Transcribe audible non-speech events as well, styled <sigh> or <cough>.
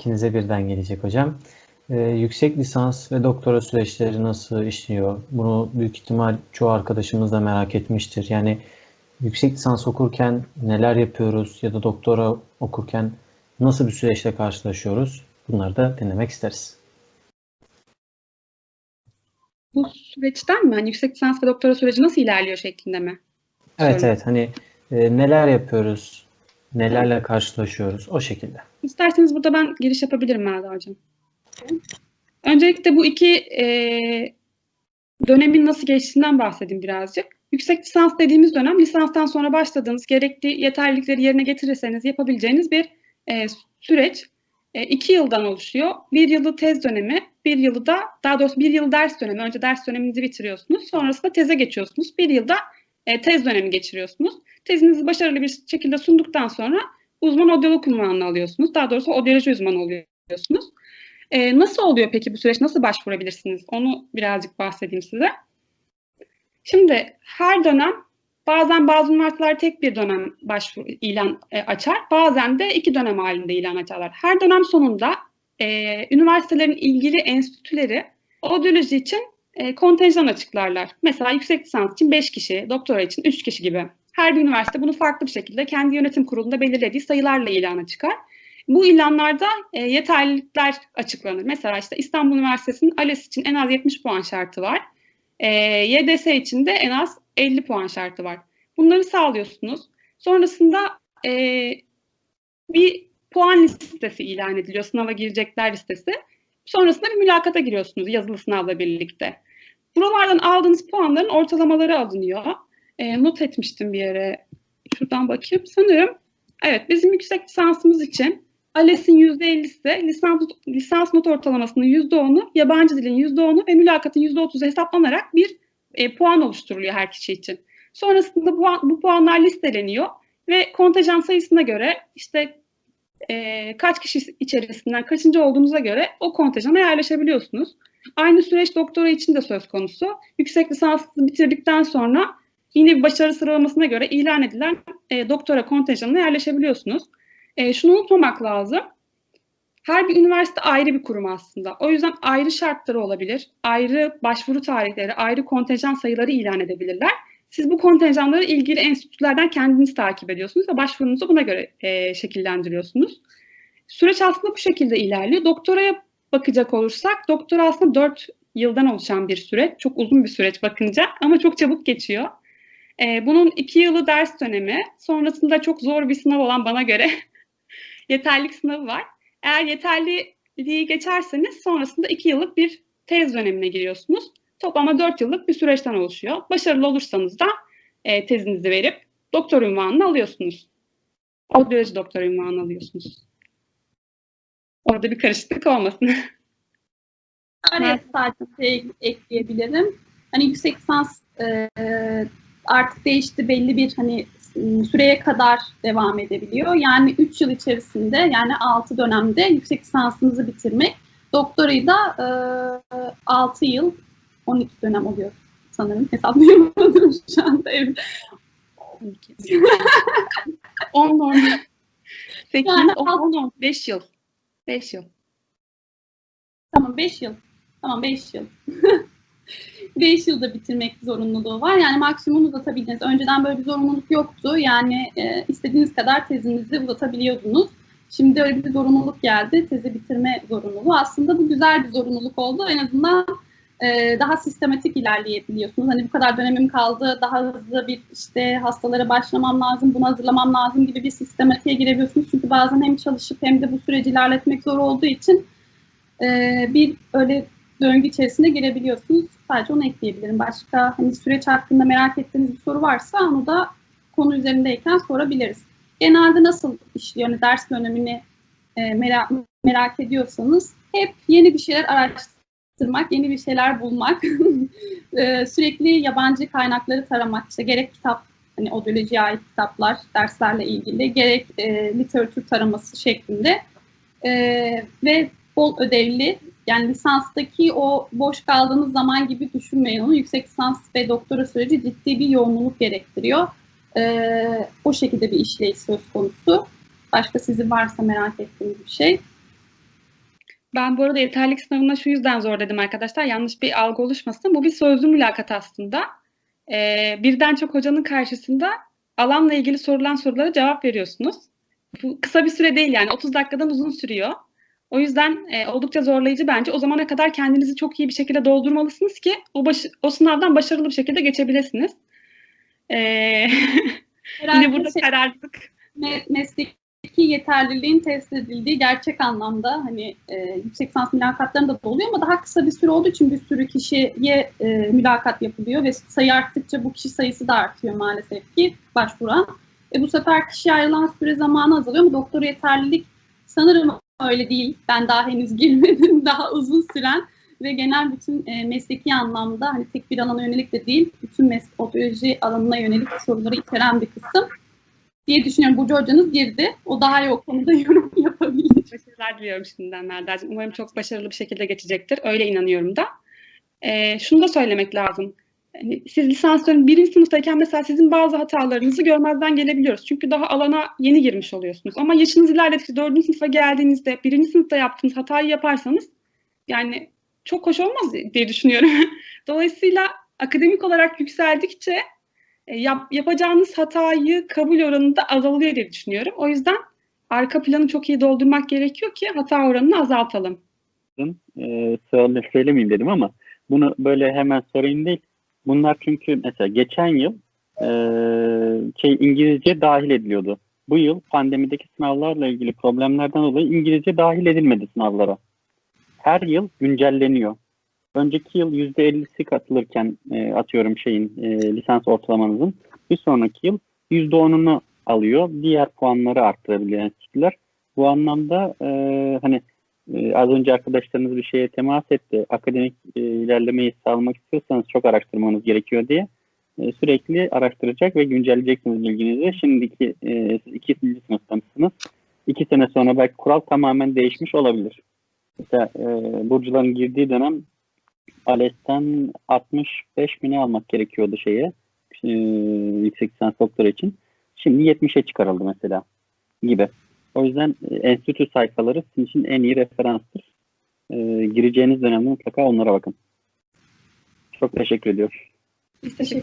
ikinize birden gelecek hocam. Ee, yüksek lisans ve doktora süreçleri nasıl işliyor? Bunu büyük ihtimal çoğu arkadaşımız da merak etmiştir. Yani yüksek lisans okurken neler yapıyoruz ya da doktora okurken nasıl bir süreçle karşılaşıyoruz? Bunları da dinlemek isteriz. Bu süreçten mi? Hani yüksek lisans ve doktora süreci nasıl ilerliyor şeklinde mi? Evet Sorun. evet hani e, neler yapıyoruz, nelerle karşılaşıyoruz o şekilde. İsterseniz burada ben giriş yapabilirim Melda Hocam. Öncelikle bu iki e, dönemin nasıl geçtiğinden bahsedeyim birazcık. Yüksek lisans dediğimiz dönem lisanstan sonra başladığınız gerekli yeterlilikleri yerine getirirseniz yapabileceğiniz bir e, süreç. E, iki yıldan oluşuyor. Bir yılı tez dönemi, bir yılı da daha doğrusu bir yıl ders dönemi. Önce ders döneminizi bitiriyorsunuz. Sonrasında teze geçiyorsunuz. Bir yılda e, tez dönemi geçiriyorsunuz. Tezinizi başarılı bir şekilde sunduktan sonra uzman odyolog unvanını alıyorsunuz. Daha doğrusu odyoloji uzmanı oluyorsunuz. Ee, nasıl oluyor peki bu süreç? Nasıl başvurabilirsiniz? Onu birazcık bahsedeyim size. Şimdi her dönem bazen bazı üniversiteler tek bir dönem başvuru ilan e, açar. Bazen de iki dönem halinde ilan açarlar. Her dönem sonunda e, üniversitelerin ilgili enstitüleri odyoloji için e, kontenjan açıklarlar. Mesela yüksek lisans için 5 kişi, doktora için 3 kişi gibi. Her bir üniversite bunu farklı bir şekilde kendi yönetim kurulunda belirlediği sayılarla ilana çıkar. Bu ilanlarda e, yeterlilikler açıklanır. Mesela işte İstanbul Üniversitesi'nin ALES için en az 70 puan şartı var. E, YDS için de en az 50 puan şartı var. Bunları sağlıyorsunuz. Sonrasında e, bir puan listesi ilan ediliyor. Sınava girecekler listesi. Sonrasında bir mülakata giriyorsunuz yazılı sınavla birlikte. Buralardan aldığınız puanların ortalamaları alınıyor. E, not etmiştim bir yere. Şuradan bakayım. Sanırım evet bizim yüksek lisansımız için ALES'in %50'si, lisans, lisans not ortalamasının %10'u, yabancı dilin %10'u ve mülakatın %30'u hesaplanarak bir e, puan oluşturuluyor her kişi için. Sonrasında bu, bu puanlar listeleniyor ve kontenjan sayısına göre işte e, kaç kişi içerisinden kaçıncı olduğunuza göre o kontenjana yerleşebiliyorsunuz. Aynı süreç doktora için de söz konusu. Yüksek lisansı bitirdikten sonra yine bir başarı sıralamasına göre ilan edilen e, doktora kontenjanına yerleşebiliyorsunuz. E, şunu unutmamak lazım. Her bir üniversite ayrı bir kurum aslında. O yüzden ayrı şartları olabilir. Ayrı başvuru tarihleri, ayrı kontenjan sayıları ilan edebilirler. Siz bu kontenjanları ilgili enstitülerden kendiniz takip ediyorsunuz ve başvurunuzu buna göre e, şekillendiriyorsunuz. Süreç aslında bu şekilde ilerliyor. Doktoraya bakacak olursak, doktora aslında 4 yıldan oluşan bir süreç. Çok uzun bir süreç bakınca ama çok çabuk geçiyor. E, bunun 2 yılı ders dönemi, sonrasında çok zor bir sınav olan bana göre <laughs> yeterlik sınavı var. Eğer yeterliliği geçerseniz sonrasında 2 yıllık bir tez dönemine giriyorsunuz. Toplama 4 yıllık bir süreçten oluşuyor. Başarılı olursanız da e, tezinizi verip doktor ünvanını alıyorsunuz. Odyoloji doktor ünvanını alıyorsunuz. Orada bir karışıklık olmasın. <laughs> Araya sadece şey ekleyebilirim. Hani yüksek lisans e, artık değişti belli bir hani süreye kadar devam edebiliyor. Yani 3 yıl içerisinde yani 6 dönemde yüksek lisansınızı bitirmek. Doktorayı da e, 6 yıl 12 dönem oluyor sanırım. Hesaplayamadım şu anda. Evet. 10 10 8 Yani 10 10 5 yıl. 5 yıl. Tamam 5 yıl. Tamam 5 yıl. <laughs> 5 yılda bitirmek zorunluluğu var. Yani maksimum uzatabilirsiniz. Önceden böyle bir zorunluluk yoktu. Yani e, istediğiniz kadar tezinizi uzatabiliyordunuz. Şimdi öyle bir zorunluluk geldi. Tezi bitirme zorunluluğu. Aslında bu güzel bir zorunluluk oldu. En azından e, daha sistematik ilerleyebiliyorsunuz. Hani bu kadar dönemim kaldı. Daha hızlı bir işte hastalara başlamam lazım. Bunu hazırlamam lazım gibi bir sistematiğe girebiliyorsunuz. Çünkü bazen hem çalışıp hem de bu süreci ilerletmek zor olduğu için e, bir öyle döngü içerisine girebiliyorsunuz. Sadece onu ekleyebilirim. Başka hani süreç hakkında merak ettiğiniz bir soru varsa onu da konu üzerindeyken sorabiliriz. Genelde nasıl işliyor hani ders dönemini e, merak, merak ediyorsanız hep yeni bir şeyler araştırmak, yeni bir şeyler bulmak, <laughs> e, sürekli yabancı kaynakları taramak, işte gerek kitap, hani odyolojiye ait kitaplar, derslerle ilgili, gerek e, literatür taraması şeklinde e, ve bol ödevli yani lisanstaki o boş kaldığınız zaman gibi düşünmeyin onu. Yüksek lisans ve doktora süreci ciddi bir yoğunluk gerektiriyor. Ee, o şekilde bir işleyiş söz konusu. Başka sizin varsa merak ettiğiniz bir şey. Ben bu arada yeterlilik sınavına şu yüzden zor dedim arkadaşlar. Yanlış bir algı oluşmasın. Bu bir sözlü mülakat aslında. Ee, birden çok hocanın karşısında alanla ilgili sorulan sorulara cevap veriyorsunuz. Bu kısa bir süre değil yani 30 dakikadan uzun sürüyor. O yüzden e, oldukça zorlayıcı bence. O zamana kadar kendinizi çok iyi bir şekilde doldurmalısınız ki o, baş- o sınavdan başarılı bir şekilde geçebilirsiniz. Ee, <laughs> yine burada şey- kararlılık me- mesleki yeterliliğin test edildiği gerçek anlamda hani e, yüksek lisans mülakatlarında da oluyor ama daha kısa bir süre olduğu için bir sürü kişiye e, mülakat yapılıyor ve sayı arttıkça bu kişi sayısı da artıyor maalesef ki başvuran. E, bu sefer kişiye ayrılan süre zamanı azalıyor ama doktora yeterlilik sanırım öyle değil. Ben daha henüz <laughs> girmedim. Daha uzun süren ve genel bütün e, mesleki anlamda hani tek bir alana yönelik de değil, bütün mes- odyoloji alanına yönelik soruları içeren bir kısım diye düşünüyorum. Burcu hocanız girdi. O daha iyi o konuda <laughs> yorum yapabilir. Başarılar diliyorum şimdiden Melda'cığım. Umarım çok başarılı bir şekilde geçecektir. Öyle inanıyorum da. Ee, şunu da söylemek lazım. Yani siz lisansların birinci sınıftayken mesela sizin bazı hatalarınızı görmezden gelebiliyoruz. Çünkü daha alana yeni girmiş oluyorsunuz. Ama yaşınız ilerledikçe dördüncü sınıfa geldiğinizde birinci sınıfta yaptığınız hatayı yaparsanız yani çok hoş olmaz diye düşünüyorum. <laughs> Dolayısıyla akademik olarak yükseldikçe yap- yapacağınız hatayı kabul oranı da azalıyor diye düşünüyorum. O yüzden arka planı çok iyi doldurmak gerekiyor ki hata oranını azaltalım. e, söyle, söylemeyeyim dedim ama bunu böyle hemen sorayım değil. Bunlar çünkü mesela geçen yıl e, şey İngilizce dahil ediliyordu. Bu yıl pandemideki sınavlarla ilgili problemlerden dolayı İngilizce dahil edilmedi sınavlara. Her yıl güncelleniyor. Önceki yıl %50'si katılırken e, atıyorum şeyin e, lisans ortalamanızın bir sonraki yıl %10'unu alıyor. Diğer puanları arttırabiliyor enstitüler. Bu anlamda e, hani ee, az önce arkadaşlarınız bir şeye temas etti. Akademik e, ilerlemeyi sağlamak istiyorsanız çok araştırmanız gerekiyor diye. E, sürekli araştıracak ve güncelleyeceksiniz bilginizi. Şimdiki e, siz ikinci sınıftasınız. İki sene sonra belki kural tamamen değişmiş olabilir. Mesela e, Burcuların girdiği dönem ALES'ten 65 bini almak gerekiyordu şeye e, yüksek lisans doktora için. Şimdi 70'e çıkarıldı mesela gibi. O yüzden e, enstitü sayfaları sizin için en iyi referanstır. E, gireceğiniz dönemde mutlaka onlara bakın. Çok teşekkür ediyorum. Teşekkür